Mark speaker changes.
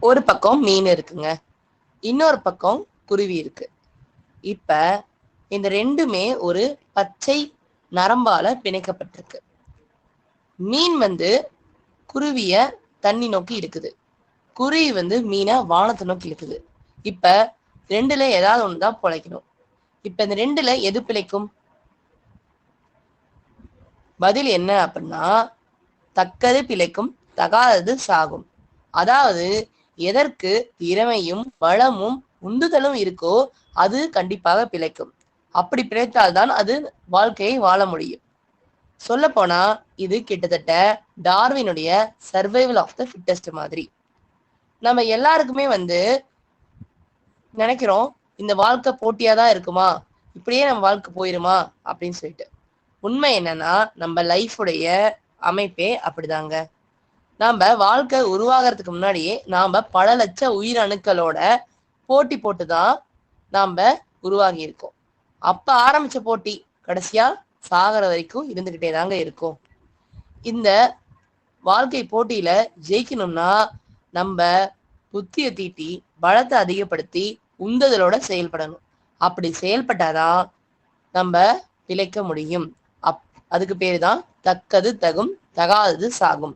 Speaker 1: ஒரு பக்கம் மீன் இருக்குங்க. இன்னொரு பக்கம் குருவி இருக்கு. இப்ப இந்த ரெண்டுமே ஒரு பச்சை நரம்பால பிணைக்கப்பட்டிருக்கு. மீன் வந்து குருவிய தண்ணி நோக்கி இருக்குது குருவி வந்து மீனை வானத்தை நோக்கி இருக்குது இப்ப ரெண்டுல ஏதாவது ஒண்ணுதான் பிழைக்கணும். இப்ப இந்த ரெண்டுல எது பிழைக்கும்? பதில் என்ன அப்படின்னா தக்கது பிழைக்கும் தகாதது சாகும். அதாவது எதற்கு திறமையும் வளமும் உந்துதலும் இருக்கோ அது கண்டிப்பாக பிழைக்கும். அப்படி பிழைத்தால்தான் அது வாழ்க்கையை வாழ முடியும். சொல்ல போனா இது கிட்டத்தட்ட டார்வினுடைய சர்வைவல் ஆஃப் த ஃபிட்டஸ்ட் மாதிரி. நம்ம எல்லாருக்குமே வந்து நினைக்கிறோம் இந்த வாழ்க்கை போட்டியா தான் இருக்குமா? இப்படியே நம்ம வாழ்க்கை போயிருமா? அப்படின்னு சொல்லிட்டு. உண்மை என்னன்னா நம்ம லைஃபுடைய அமைப்பே அப்படிதாங்க. நாம வாழ்க்கை உருவாகிறதுக்கு முன்னாடியே நாம பல லட்ச உயிரணுக்களோட போட்டி போட்டு தான் நாம உருவாகி இருக்கோம். அப்ப ஆரம்பிச்ச போட்டி கடைசியா சாகிற வரைக்கும் இருந்துகிட்டே தாங்க இருக்கும். இந்த வாழ்க்கை போட்டியில ஜெயிக்கணும்னா நம்ம புத்திய தீட்டி பலத்தை அதிகப்படுத்தி உந்துதலோட செயல்படணும். அப்படி செயல்பட்டாதான் நம்ம பிழைக்க முடியும். அப் அதுக்கு பேர் தான் தக்கது தகும் தகாதது சாகும்.